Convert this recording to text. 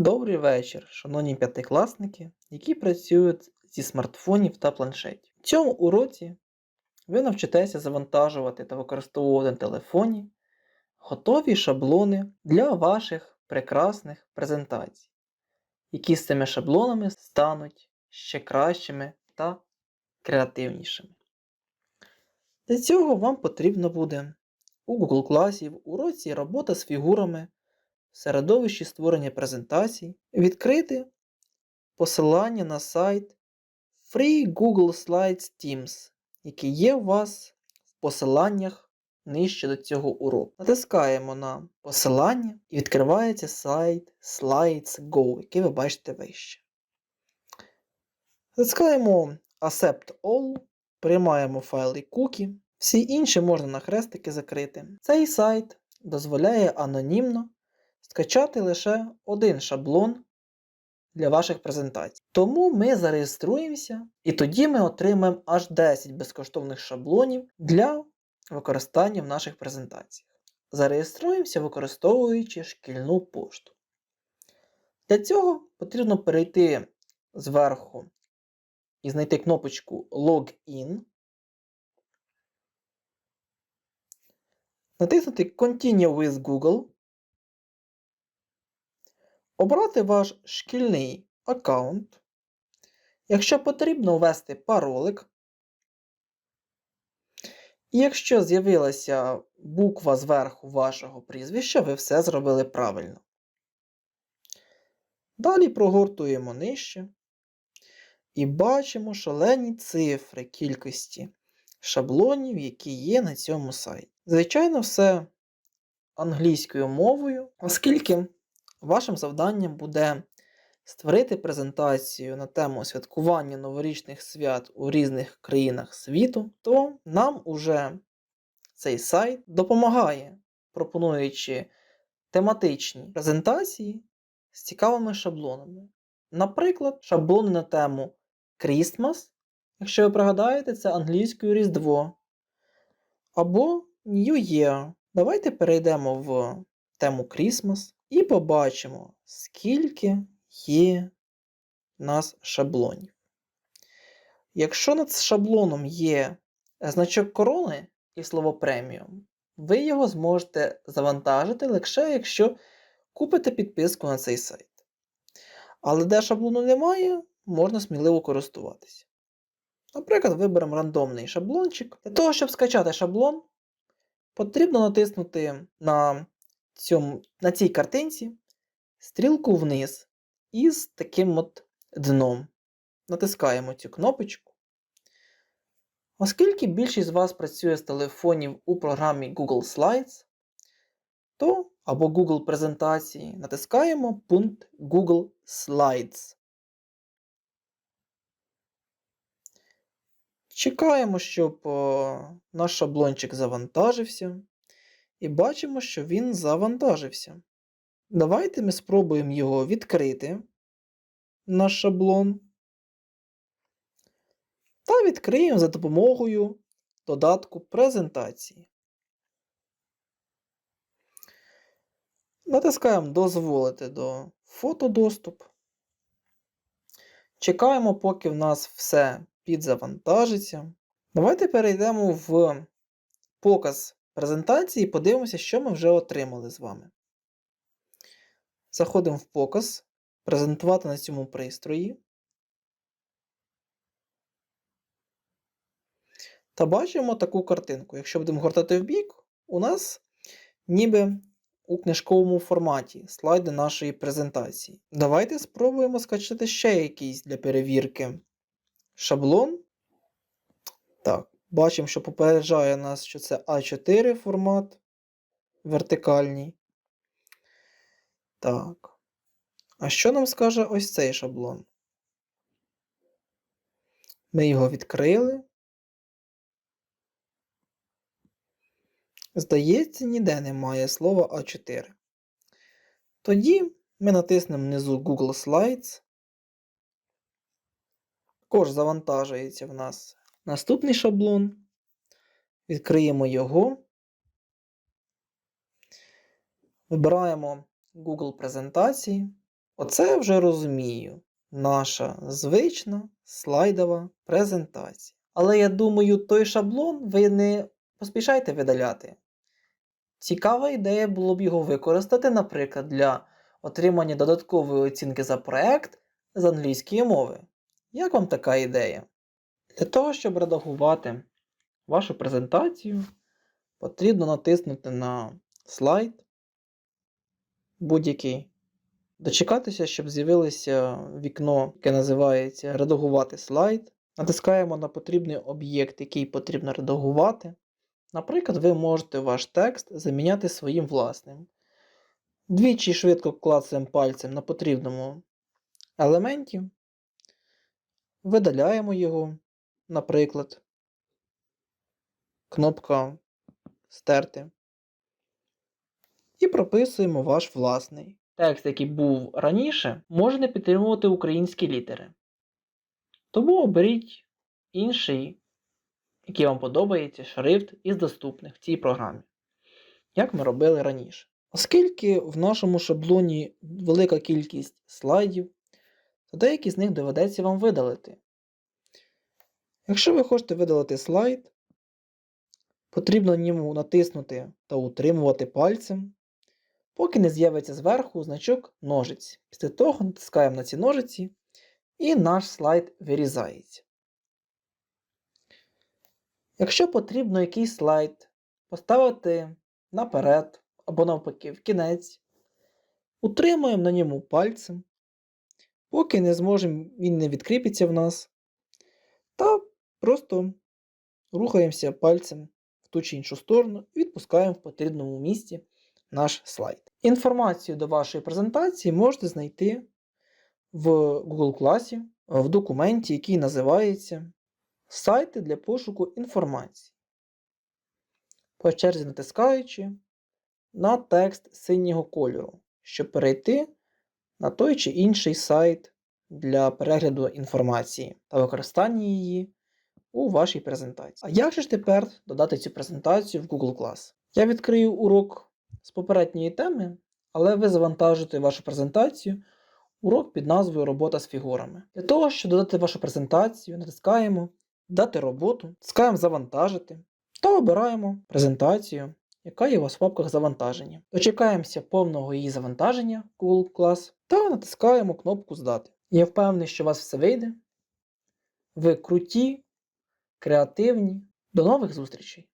Добрий вечір, шановні п'ятикласники, які працюють зі смартфонів та планшетів. В цьому уроці ви навчитеся завантажувати та використовувати телефоні готові шаблони для ваших прекрасних презентацій, які з цими шаблонами стануть ще кращими та креативнішими. Для цього вам потрібно буде у Google класі в уроці робота з фігурами в середовищі створення презентацій відкрити посилання на сайт Free Google Slides Teams, який є у вас в посиланнях нижче до цього уроку. Натискаємо на посилання і відкривається сайт Slides Go, який ви бачите вище. Натискаємо Accept All, приймаємо файли cookie. Всі інші можна на хрестики закрити. Цей сайт дозволяє анонімно скачати лише один шаблон для ваших презентацій. Тому ми зареєструємося і тоді ми отримаємо аж 10 безкоштовних шаблонів для використання в наших презентаціях. Зареєструємося, використовуючи шкільну пошту. Для цього потрібно перейти зверху і знайти кнопочку Login. Натиснути Continue with Google. Обрати ваш шкільний аккаунт. Якщо потрібно ввести паролик. І якщо з'явилася буква зверху вашого прізвища, ви все зробили правильно. Далі прогортуємо нижче і бачимо шалені цифри кількості шаблонів, які є на цьому сайті. Звичайно, все англійською мовою, оскільки вашим завданням буде створити презентацію на тему святкування новорічних свят у різних країнах світу, то нам уже цей сайт допомагає, пропонуючи тематичні презентації з цікавими шаблонами. Наприклад, шаблони на тему Christmas, якщо ви пригадаєте, це англійською Різдво. Або New Year. Давайте перейдемо в тему Christmas і побачимо, скільки є у нас шаблонів. Якщо над шаблоном є значок корони і слово преміум, ви його зможете завантажити лише, якщо купите підписку на цей сайт. Але де шаблону немає, можна сміливо користуватися. Наприклад, виберемо рандомний шаблончик. Для того, щоб скачати шаблон, потрібно натиснути на, цьому, на цій картинці стрілку вниз із таким от дном. Натискаємо цю кнопочку. Оскільки більшість з вас працює з телефонів у програмі Google Slides, то або Google презентації натискаємо пункт Google Slides. Чекаємо, щоб наш шаблончик завантажився. І бачимо, що він завантажився. Давайте ми спробуємо його відкрити, наш шаблон. Та відкриємо за допомогою додатку презентації. Натискаємо Дозволити до фотодоступ. Чекаємо, поки в нас все підзавантажиться. Давайте перейдемо в показ презентації і подивимося, що ми вже отримали з вами. Заходимо в показ, презентувати на цьому пристрої. Та бачимо таку картинку. Якщо будемо гортати в бік, у нас ніби у книжковому форматі слайди нашої презентації. Давайте спробуємо скачати ще якийсь для перевірки шаблон. Бачимо, що попереджає нас, що це А4 формат вертикальний. Так. А що нам скаже ось цей шаблон? Ми його відкрили. Здається, ніде немає слова А4. Тоді ми натиснемо внизу Google Slides. Також завантажується в нас наступний шаблон. Відкриємо його. Вибираємо Google презентації. Оце я вже розумію. Наша звична слайдова презентація. Але я думаю, той шаблон ви не поспішайте видаляти. Цікава ідея було б його використати, наприклад, для отримання додаткової оцінки за проект з англійської мови. Як вам така ідея? Для того, щоб редагувати вашу презентацію, потрібно натиснути на слайд будь-який, дочекатися, щоб з'явилося вікно, яке називається Редагувати слайд. Натискаємо на потрібний об'єкт, який потрібно редагувати. Наприклад, ви можете ваш текст заміняти своїм власним. Двічі швидко клацаємо пальцем на потрібному елементі, видаляємо його, наприклад, кнопка Стерти. І прописуємо ваш власний. Текст, який був раніше, може не підтримувати українські літери. Тому оберіть інший, який вам подобається, шрифт із доступних в цій програмі, як ми робили раніше. Оскільки в нашому шаблоні велика кількість слайдів, то деякі з них доведеться вам видалити. Якщо ви хочете видалити слайд, потрібно ньому натиснути та утримувати пальцем, поки не з'явиться зверху значок ножиць. Після того натискаємо на ці ножиці і наш слайд вирізається. Якщо потрібно якийсь слайд поставити наперед або навпаки в кінець, утримуємо на ньому пальцем, поки не зможемо, він не відкріпиться в нас, та просто рухаємося пальцем в ту чи іншу сторону і відпускаємо в потрібному місці наш слайд. Інформацію до вашої презентації можете знайти в Google класі в документі, який називається Сайти для пошуку інформації. По черзі натискаючи на текст синього кольору, щоб перейти на той чи інший сайт для перегляду інформації та використання її у вашій презентації. А як же ж тепер додати цю презентацію в Google Class? Я відкрию урок з попередньої теми, але ви завантажите вашу презентацію урок під назвою Робота з фігурами. Для того, щоб додати вашу презентацію, натискаємо Дати роботу, натискаємо Завантажити та обираємо презентацію, яка є у вас в папках завантаження. Дочекаємося повного її завантаження Google Class та натискаємо кнопку Здати. Я впевнений, що у вас все вийде. Ви круті, креативні. До нових зустрічей!